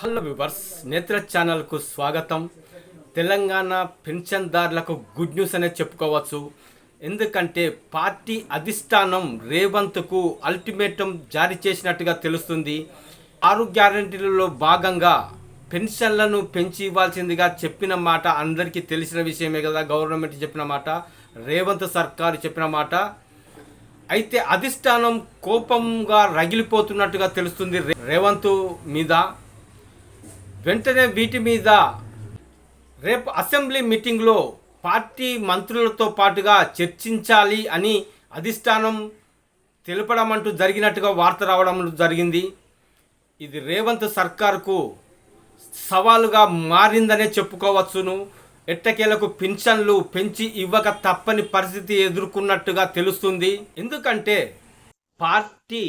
Hello viewers నేత్ర ఛానల్కు స్వాగతం. తెలంగాణ పెన్షన్దారులకు గుడ్ న్యూస్ అనే చెప్పుకోవచ్చు. ఎందుకంటే పార్టీ అధిష్టానం రేవంత్కు అల్టిమేటం జారీ చేసినట్టుగా తెలుస్తుంది. ఆరు గ్యారంటీలలో భాగంగా పెన్షన్లను పెంచి ఇవ్వాల్సిందిగా చెప్పిన మాట అందరికీ తెలిసిన విషయమే కదా గవర్నమెంట్ చెప్పిన మాట రేవంత్ సర్కారు చెప్పిన మాట. అయితే అధిష్టానం కోపంగా రగిలిపోతున్నట్టుగా తెలుస్తుంది రేవంత్ మీద. వెంటనే వీటి మీద రేపు అసెంబ్లీ మీటింగ్లో పార్టీ మంత్రులతో పాటుగా చర్చించాలి అని అధిష్టానం తెలపడం అంటూ జరిగినట్టుగా వార్త రావడం జరిగింది. ఇది రేవంత్ సర్కార్కు సవాలుగా మారిందనే చెప్పుకోవచ్చును. ఎట్టకేలకు పింఛన్లు పెంచి ఇవ్వక తప్పని పరిస్థితి ఎదుర్కొన్నట్టుగా తెలుస్తుంది. ఎందుకంటే పార్టీ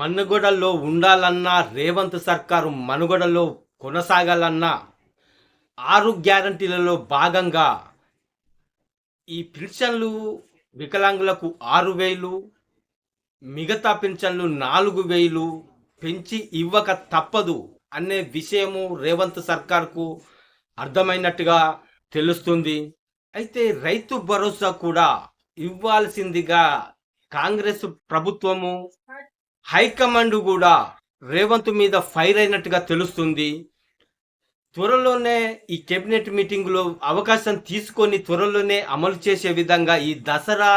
మనుగడలో ఉండాలన్నా రేవంత్ సర్కారు మనుగడలో కొనసాగాలన్నా ఆరు గ్యారంటీలలో భాగంగా ఈ పింఛన్లు వికలాంగులకు ఆరు వేలు మిగతా పెన్షన్లు నాలుగు వేలు పెంచి ఇవ్వక తప్పదు అనే విషయము రేవంత్ సర్కార్కు అర్థమైనట్టుగా తెలుస్తుంది. అయితే రైతు భరోసా కూడా ఇవ్వాల్సిందిగా కాంగ్రెస్ ప్రభుత్వము హైకమాండ్ కూడా రేవంత్ మీద ఫైర్ అయినట్టుగా తెలుస్తుంది. త్వరలోనే ఈ కేబినెట్ మీటింగ్లో అవకాశం తీసుకొని త్వరలోనే అమలు చేసే విధంగా ఈ దసరా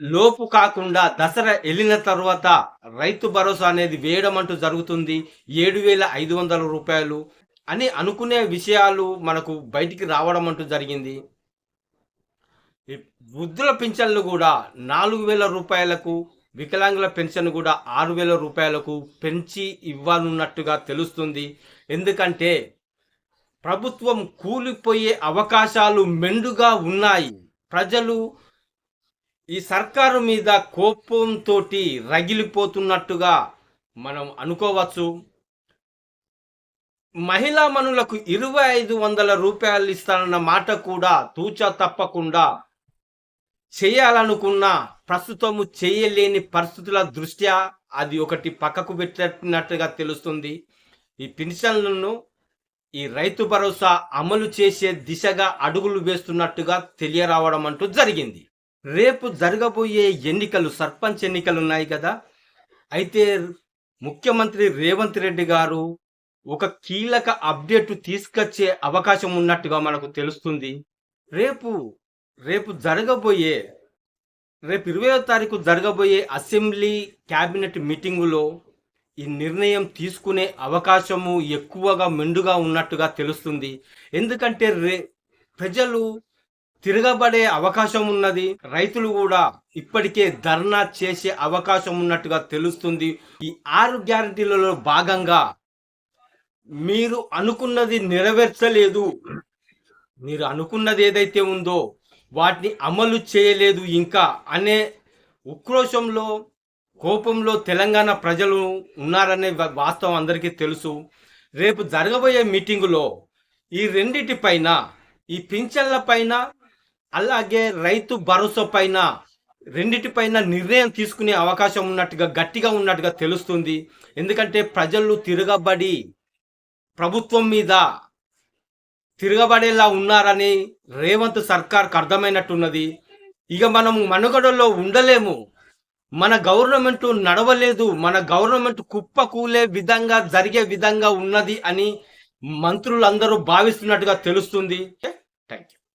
లోపు కాకుండా దసరా వెళ్ళిన తర్వాత రైతు భరోసా అనేది వేయడం అంటూ జరుగుతుంది. ఏడు వేల ఐదు వందల రూపాయలు అని అనుకునే విషయాలు మనకు బయటికి రావడం అంటూ జరిగింది. వృద్ధుల పింఛన్లు కూడా నాలుగు వేల రూపాయలకు వికలాంగుల పెన్షన్ కూడా ఆరు వేల రూపాయలకు పెంచి ఇవ్వనున్నట్టుగా తెలుస్తుంది. ఎందుకంటే ప్రభుత్వం కూలిపోయే అవకాశాలు మెండుగా ఉన్నాయి. ప్రజలు ఈ సర్కారు మీద కోపంతో రగిలిపోతున్నట్టుగా మనం అనుకోవచ్చు. మహిళా మనులకు ఇరవై ఐదు వందల రూపాయలు ఇస్తానన్న మాట కూడా తూచా తప్పకుండా చేయాలనుకున్నా ప్రస్తుతము చేయలేని పరిస్థితుల దృష్ట్యా అది ఒకటి పక్కకు పెట్టినట్టుగా తెలుస్తుంది. ఈ పెన్షన్లను ఈ రైతు భరోసా అమలు చేసే దిశగా అడుగులు వేస్తున్నట్టుగా తెలియరావడం అంటూ జరిగింది. రేపు జరగబోయే ఎన్నికలు సర్పంచ్ ఎన్నికలు ఉన్నాయి కదా. అయితే ముఖ్యమంత్రి రేవంత్ రెడ్డి గారు ఒక కీలక అప్డేట్ తీసుకొచ్చే అవకాశం ఉన్నట్టుగా మనకు తెలుస్తుంది. రేపు రేపు జరగబోయే రేపు ఇరవయో తారీఖు జరగబోయే అసెంబ్లీ క్యాబినెట్ మీటింగులో ఈ నిర్ణయం తీసుకునే అవకాశము ఎక్కువగా మెండుగా ఉన్నట్టుగా తెలుస్తుంది. ఎందుకంటే రే ప్రజలు తిరగబడే అవకాశం ఉన్నది. రైతులు కూడా ఇప్పటికే ధర్నా చేసే అవకాశం ఉన్నట్టుగా తెలుస్తుంది. ఈ ఆరు గ్యారంటీలలో భాగంగా మీరు అనుకున్నది నెరవేర్చలేదు. మీరు అనుకున్నది ఏదైతే ఉందో వాటిని అమలు చేయలేదు ఇంకా అనే ఉక్రోషంలో కోపంలో తెలంగాణ ప్రజలు ఉన్నారనే వాస్తవం అందరికీ తెలుసు. రేపు జరగబోయే మీటింగులో ఈ రెండిటి పైన ఈ పింఛన్ల పైన అలాగే రైతు భరోసా పైన రెండిటిపైన నిర్ణయం తీసుకునే అవకాశం ఉన్నట్టుగా గట్టిగా ఉన్నట్టుగా తెలుస్తుంది. ఎందుకంటే ప్రజలు తిరగబడి ప్రభుత్వం మీద తిరగబడేలా ఉన్నారని రేవంత్ సర్కార్కు అర్థమైనట్టున్నది. ఇక మనము మనుగడలో ఉండలేము. మన గవర్నమెంట్ నడవలేదు. మన గవర్నమెంట్ కుప్ప కూలే విధంగా జరిగే విధంగా ఉన్నది అని మంత్రులందరూ భావిస్తున్నట్టుగా తెలుస్తుంది. Thank you.